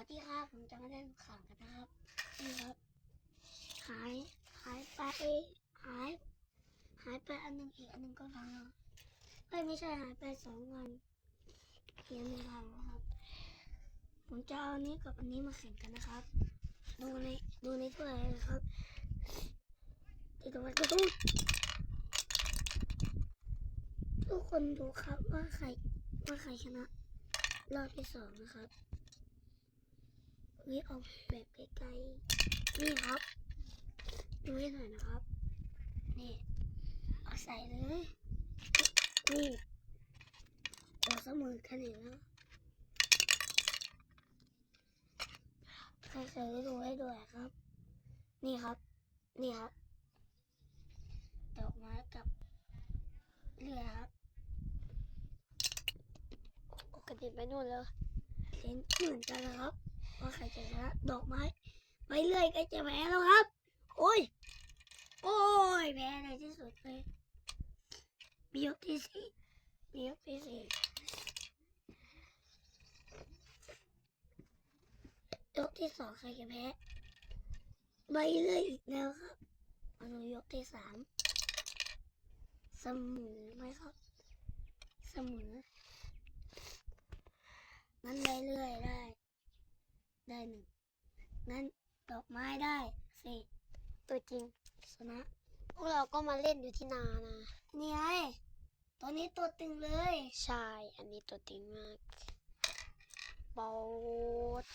วัสดีครับผมจะมาเล่นข่าวกันนะครับนี่ครับ หายหายไปหายหายไปอันหนึ่งอีกอันหนึ่งก็พังเอ้ยไม่ใช่หายไปสองวันอีกอันหนึงพังแล้วครับ ผมจะเอาอันนี้กับอันนี้มาแข่งกันนะครับ ดูในดูในถ้วยนะครับที่ตรงนั้ก็ดูทุกคนดูครับว่าใครว่าใครชนะรอบที่สองนะครับ วิเอาแบบไกลๆนี่ครับ ดูให้หน่อยนะครับ นี่เอาใส่เลย นี่เราสมอกันอีกแล้วใครเคยได้ดูให้ด้วยครับ นี่ครับ นี่ครับดอกไม้กับเรือครับโอ้กระดิ่งไปนู่นแล้วเห็นเหมือนกันแล้วครับ ว่าใครจะชนะดอกไม้ไปเรื่อยก็จะแพ้แล้วครับ โอ้ย โอ้ยแพ้ในที่สุดเลยมียกที่สี่มียกที่สี่ยกที่สองใครจะแพ้ไปเรื่อยอีกแล้วครับมาดูยกที่สามเสมอไหมครับเสมองั้นไปเรื่อยได้ ได้หนึ่งงั้นดอกไม้ได้สี่ตัวจริงชนะพวกเราก็มาเล่นอยู่ที่นานะนี่ไงตัวนี้ตัวตึงเลยใช่อันนี้ตัวตึงมากเบา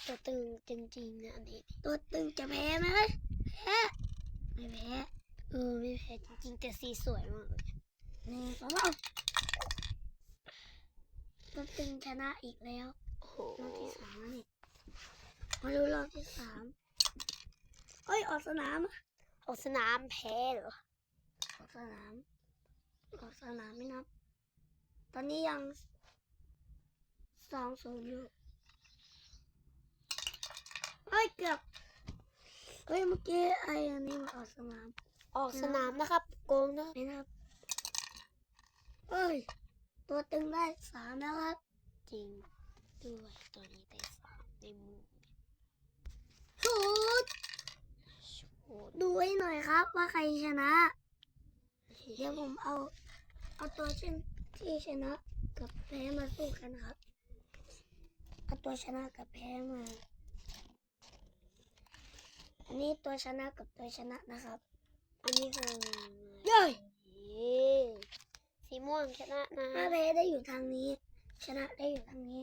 ตัวตึงจริงๆนะอันนี้ ตัวตึงจะแพ้ไหมแพ้ไม่แพ้เออไม่แพ้จริงๆแต่สีสวยมากเลยหนึ่งสองสามตัวตึงชนะอีกแล้วโอ้โหรอบที่สามแล้วนี่ มาดูรอบที่สามเอ้ยออกสนามอะออกสนามแพ้เหรอออกสนามออกสนามไม่นับ ตอนนี้ยังสองศูนย์อยู่เฮ้ยเกือบเฮ้ยเมื่อกี้ไอ้อันนี้มาออกสนาม ออกสนามนะครับ โกงนะไม่นับเอ้ย ตัวตึงได้สามแล้วครับ จริงด้วยตัวนี้ได้สามในหมือ ชุด โอ้ ดูให้หน่อยครับ ว่าใครชนะ เดี๋ยวผมเอา เอาตัวเช่นที่ชนะกับแพ้มาสู้กันครับ เอาตัวชนะกับแพ้มา อันนี้ตัวชนะกับตัวชนะนะครับ อันนี้คือเย้ยเย้สีม่วงชนะนะถ้าแพ้ได้อยู่ทางนี้ ชนะได้อยู่ทางนี้